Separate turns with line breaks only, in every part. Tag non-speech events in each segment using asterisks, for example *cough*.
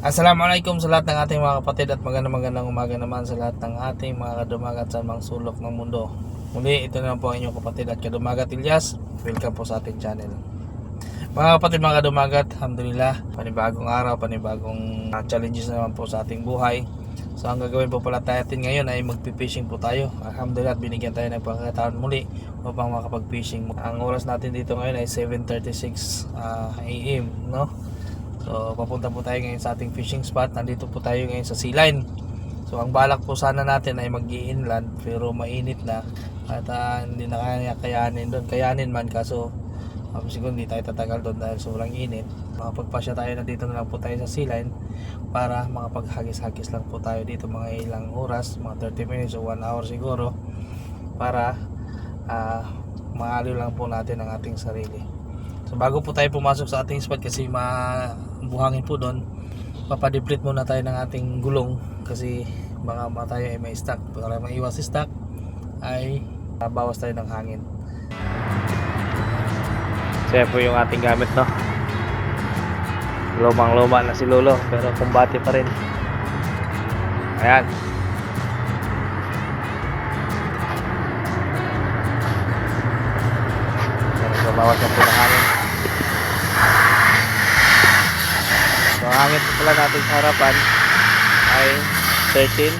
Assalamualaikum sa lahat ng ating mga kapatid at magandang magandang umaga naman sa lahat ng ating mga kadumagat sa mga sulok ng mundo. Muli, ito na po ang inyong kapatid at kadumagat Ilyas. Welcome po sa ating channel. Mga kapatid, mga kadumagat, alhamdulillah, panibagong araw, panibagong uh, challenges na naman po sa ating buhay. So ang gagawin po pala tayo natin ngayon ay magpipishing po tayo. Alhamdulillah, binigyan tayo ng pagkakataon muli upang makapag-fishing. Ang oras natin dito ngayon ay 7.36 uh, AM, no? So, papunta po tayo ngayon sa ating fishing spot. Nandito po tayo ngayon sa sea line. So, ang balak po sana natin ay mag inland pero mainit na at ah, hindi na kaya kayanin doon. Kayanin man kaso um, siguro hindi tayo tatagal doon dahil sobrang init. Makapagpasya tayo na dito na lang po tayo sa sea line para makapaghagis-hagis lang po tayo dito mga ilang oras, mga 30 minutes o 1 hour siguro para ah maaliw lang po natin ang ating sarili. So bago po tayo pumasok sa ating spot kasi mabuhangin po doon, papadeplete muna tayo ng ating gulong kasi baka ba tayo ay may stock. Para maiwas si stock ay ah, bawas tayo ng hangin. So yan po yung ating gamit no. Lumang luma na si Lolo pero kumbate pa rin. Ayan, bawas na po ng hangin. So, ang hangin po pala natin sa harapan ay 13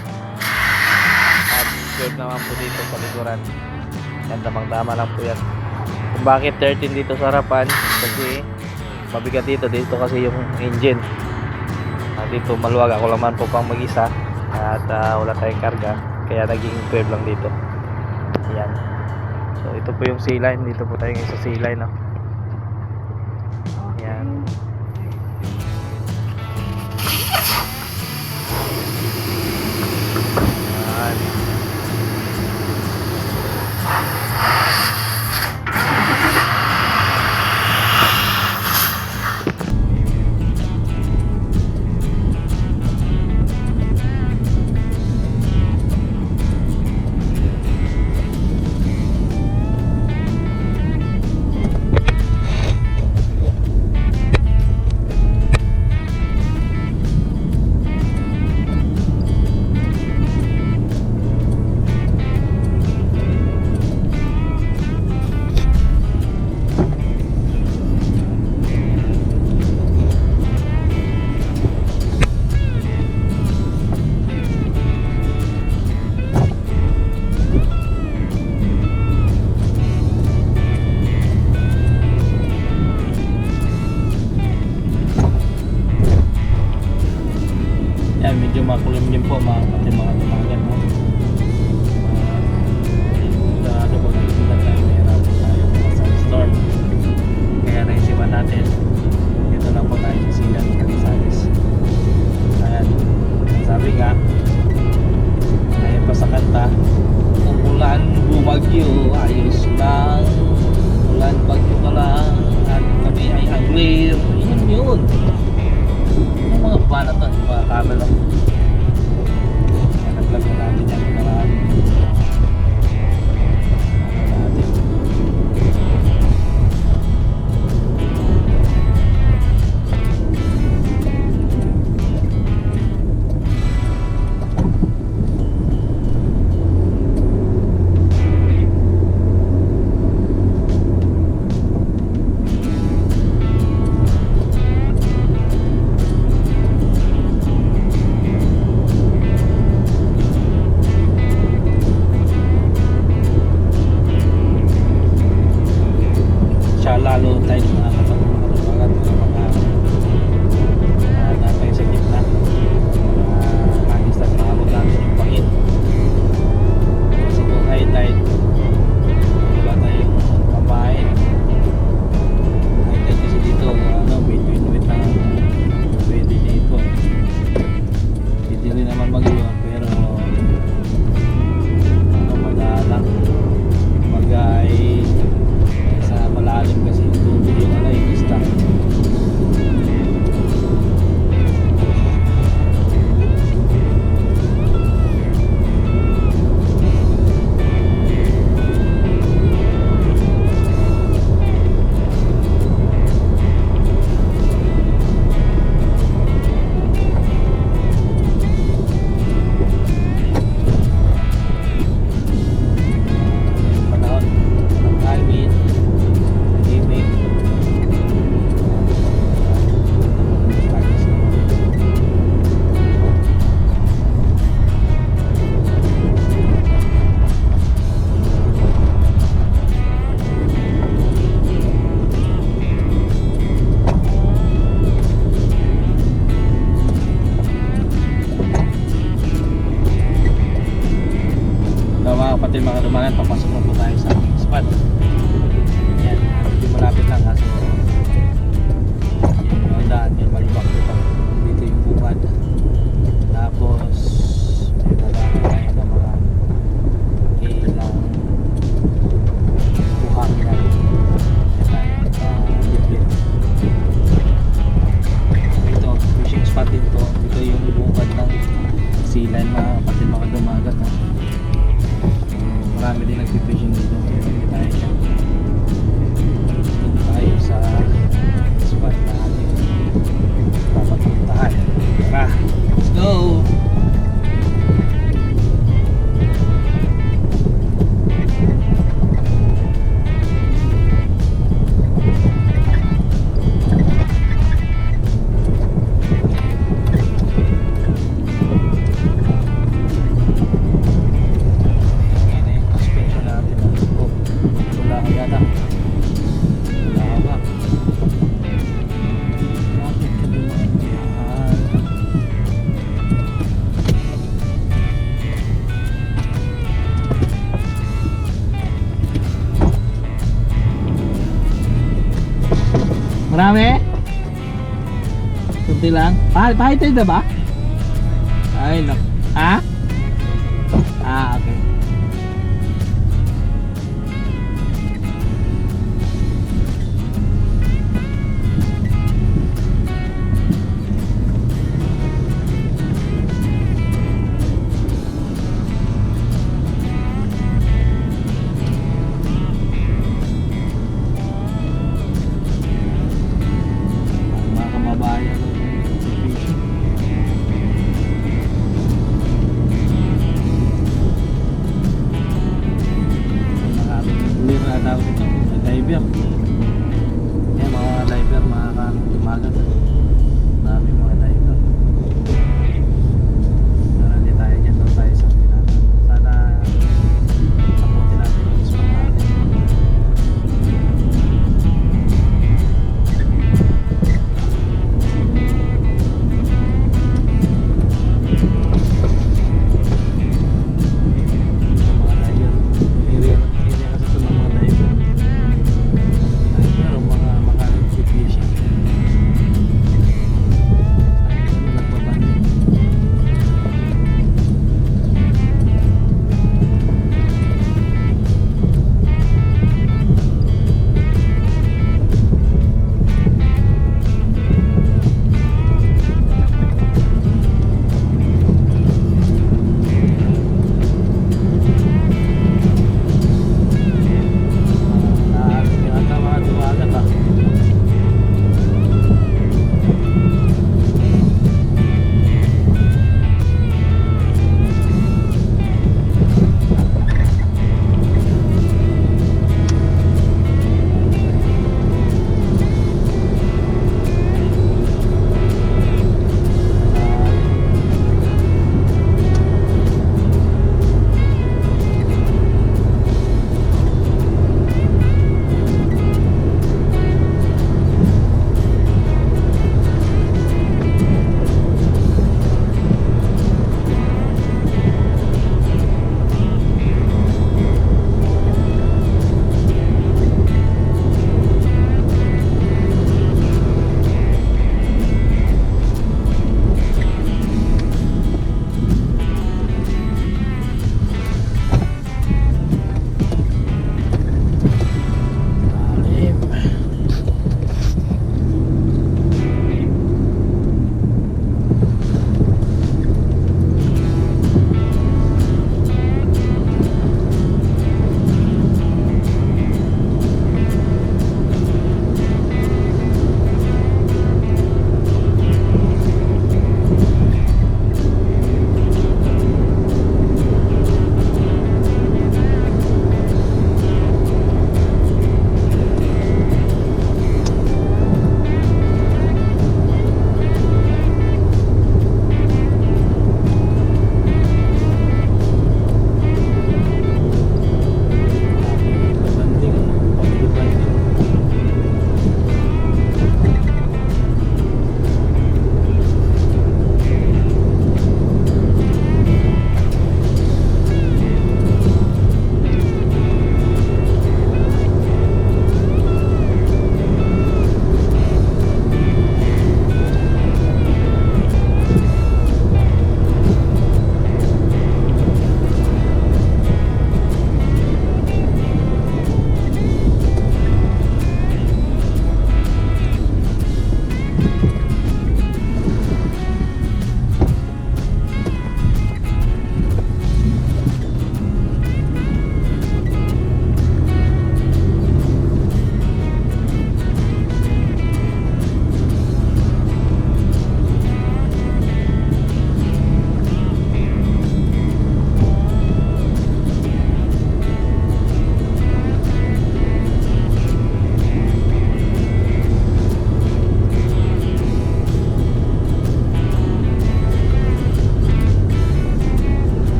at 12 naman po dito sa likuran. Yan, damang-dama lang po yan. Kung bakit 13 dito sa harapan, kasi mabigat dito. Dito kasi yung engine. Ah, dito maluwag. Ako lang man po pang mag-isa at ah, wala tayong karga. Kaya naging 12 lang dito. Yan. So, ito po yung sea line. Dito po tayo ngayon sa sea line. No? Yan. Yan. banget pokoknya Ah, bahay ba? Ay, no. Ah? Ah, okay.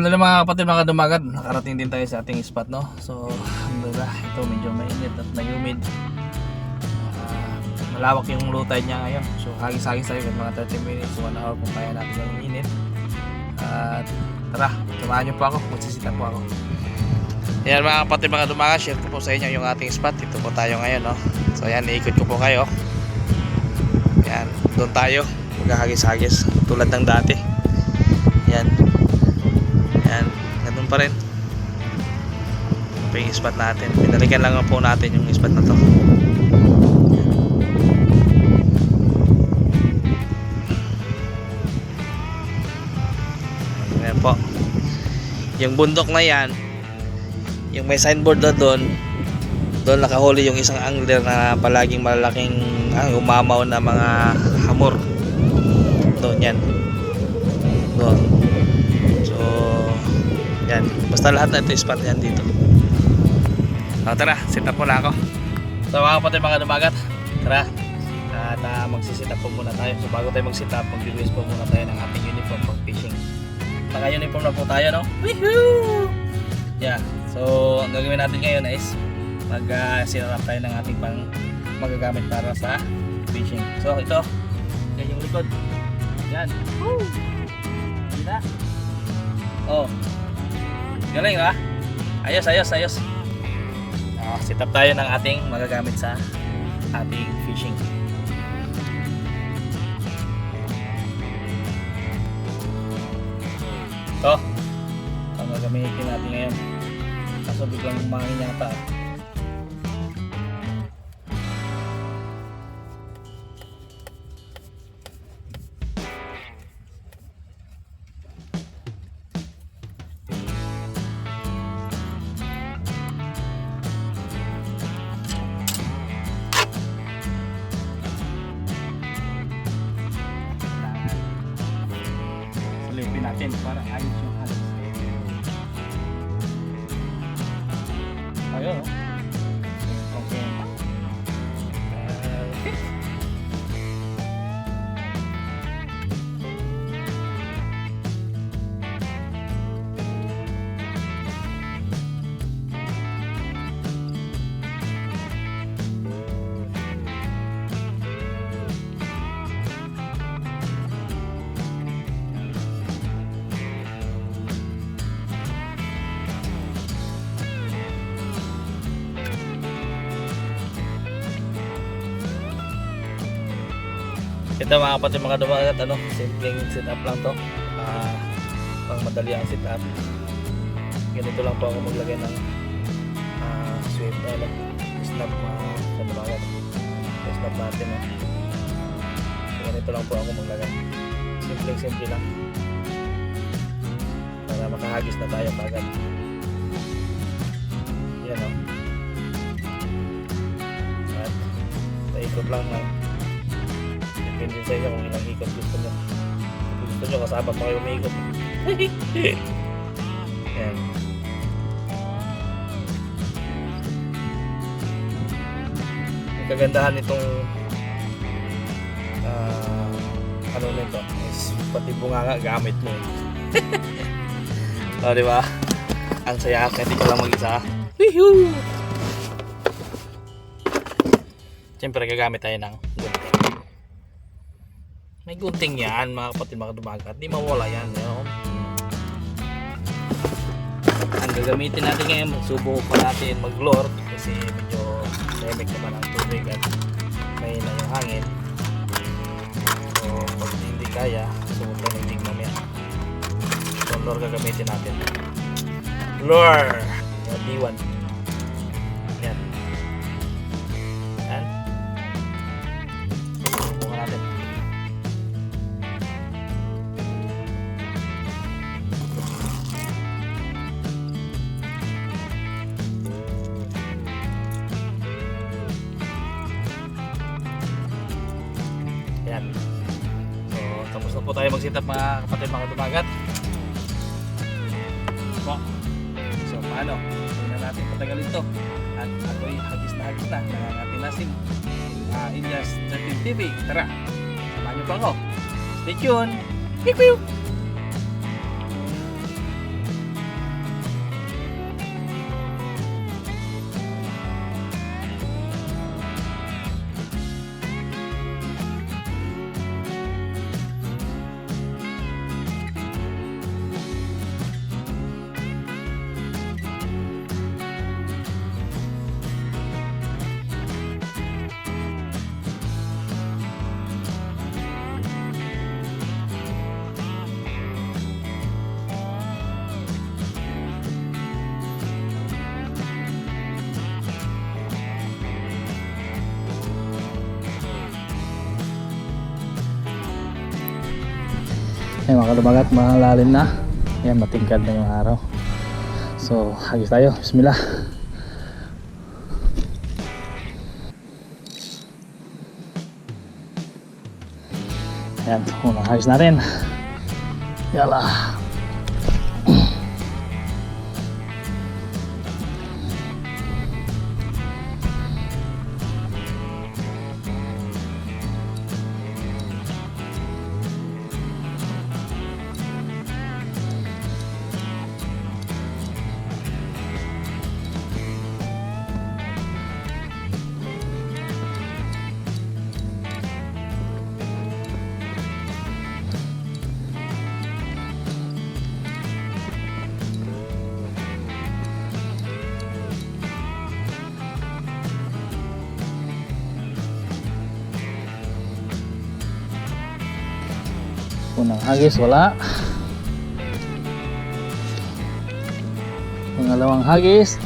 Alhamdulillah mga kapatid, mga dumagad, nakarating din tayo sa ating spot, no? So, alhamdulillah, ito medyo mainit at may humid. Ah, malawak yung low tide niya ngayon. So, hagis-hagis tayo kahit mga 30 minutes, 1 hour kung kaya natin yung init. At tara, samahan niyo po ako, magsisita po ako. Yan mga kapatid, mga dumaga, share ko po sa inyo yung ating spot. Dito po tayo ngayon, no? So, yan, iikot ko po kayo. Yan, doon tayo, maghahagis-hagis, tulad ng dati. Yan. Yan, ganun pa rin. Ito yung spot natin. Pinalikan lang po natin yung spot na to. Yan po. Yung bundok na yan, yung may signboard na doon, doon nakahuli yung isang angler na palaging malalaking ah, umamaw na mga hamor. Doon yan. Basta lahat na ito spot yan dito. So, tara, sit up muna ako. So, mga kapatid, mga dumagat. Tara. At uh, magsisit up po muna tayo. So, bago tayo mag-sit up, mag-release po muna tayo ng ating uniform pag fishing. Naka-uniform na po tayo, no? Woohoo! Yeah. So, ang gagawin natin ngayon is mag-sit up tayo ng ating pang magagamit para sa fishing. So, ito. Yan yung likod. Yan. Woo! Oh. Galing ba? Ayos, ayos, ayos. Oh, sit up tayo ng ating magagamit sa ating fishing. Ito. Ang gagamitin natin ngayon. Kaso biglang umangin yata. Ito mga kapatid mga dumagat, ano, simpleng setup lang to. Ah, pang madali ang setup. Ganito lang po ako maglagay ng ah, sweep, ano, snap mga sa dumagat. So, snap natin, no. So, ganito lang po ako maglagay. Simpleng simple lang. Para makahagis na tayo kagad. Yan, no. At, paikot lang lang. Depende sa inyo kung ilang ikot gusto nyo. Kung gusto nyo, kasama pa kayo umikot. *laughs* Yan. Ang kagandahan nitong ah, ano nito is pati bunganga gamit mo. oh, *laughs* di ba? Ang saya kahit ikaw lang mag-isa. Woohoo! Siyempre gagamit tayo ng gunting. May gunting yan mga kapatid mga dumagat. Di mawala yan. Know? Ang gagamitin natin ngayon, magsubo pa natin mag-lure kasi medyo remik naman ang tubig at may na yung hangin. So pag hindi kaya, subo tayo ng tig mamaya. So lure gagamitin natin. Yung D1. Mag-sit-up mga kapatid mga dumagat. Po. So, paano? Tingnan natin patagalin to. At ako'y hagis na hagis na ng ating lasing. Uh, Ilyas 13 TV. Tara, samahan niyo pa ako. Stay tuned. Pew pew! Kadumagat, malalim na. Ayan, matingkad na yung araw. So, hagis tayo. Bismillah. Ayan, unang hagis natin. Yala. Unang hagis, wala. Pangalawang hagis.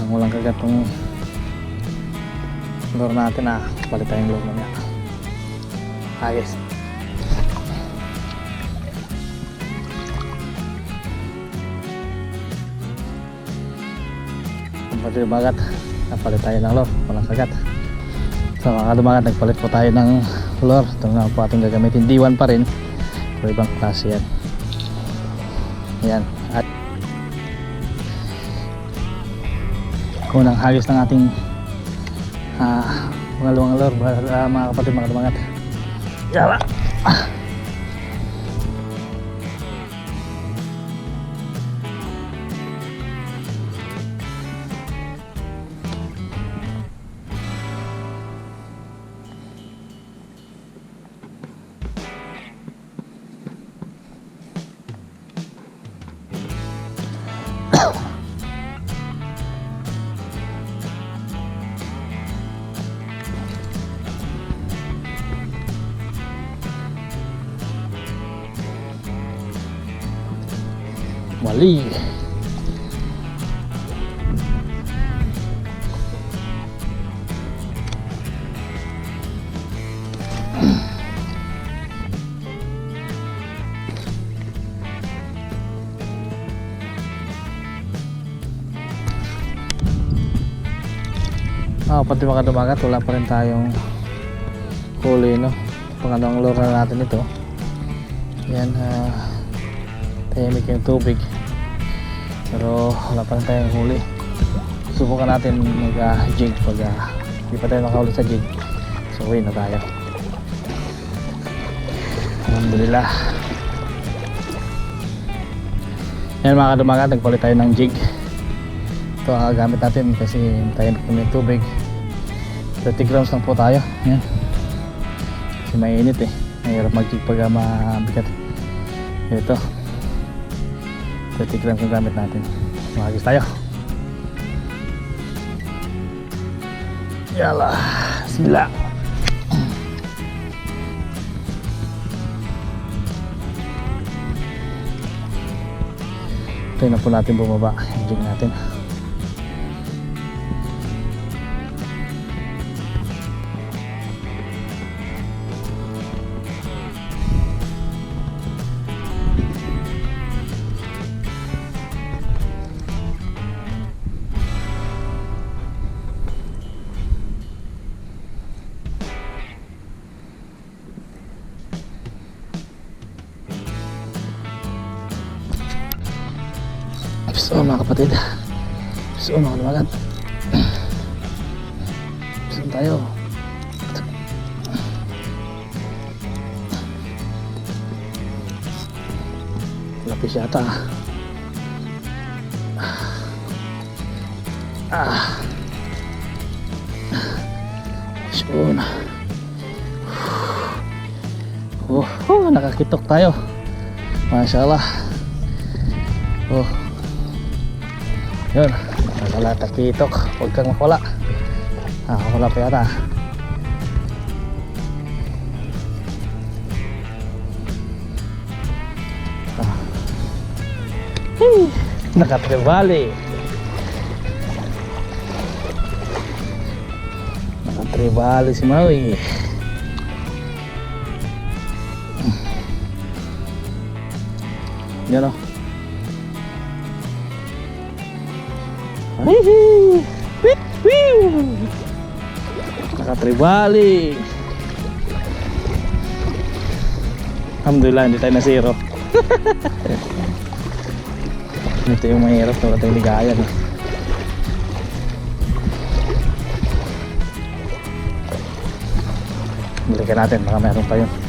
Ang walang kagat tong lure natin ah. Palit tayong lure mamaya. Hagis. Pati bagat napalit tayo ng lure walang kagat so mga kadumagat nagpalit po tayo ng lure ito nga po ating gagamitin. D1 pa rin. Pero ibang klase yan. Yan at unang hagis ng ating ah, pangalawang lure uh, mga kapatid mga kadumagat yala Ah, pati mga dumagat, wala pa rin tayong huli, no? Pangalawang lure na natin ito. Yan, ah, tahimik yung tubig. Pero wala pa rin tayong huli. Subukan natin mag uh, jig pag uh, hindi pa tayo nakahuli sa jig. So uwi na tayo. Alhamdulillah yan mga kadumagat nagpalit tayo ng jig. Ito ang gamit natin kasi tayo kami tubig 30 grams lang po tayo. Yan. Kasi mainit eh. Mahirap mag jig pag uh, mabigat. Ito. 30 grams ang gamit natin. Magagis tayo. Yala. Bismillah. Tayo na po natin bumaba. Yung jig natin So mga kapatid So mga lumagat. Saan tayo? Lapis yata. Ah. Yun. Oh, oh, nakakitok tayo. Masya Allah Oh yun, wala takitok. Huwag kang makawala. Ah, wala pa yata. Ah. Hey, nakatribali. Nakatribali si Maui. Ay! Wit! Wiw! Nakatribali. Alhamdulillah, hindi tayo na zero. *laughs* Ito yung mahirap wala tayong ligaya. No? Balikan natin, baka meron pa yun.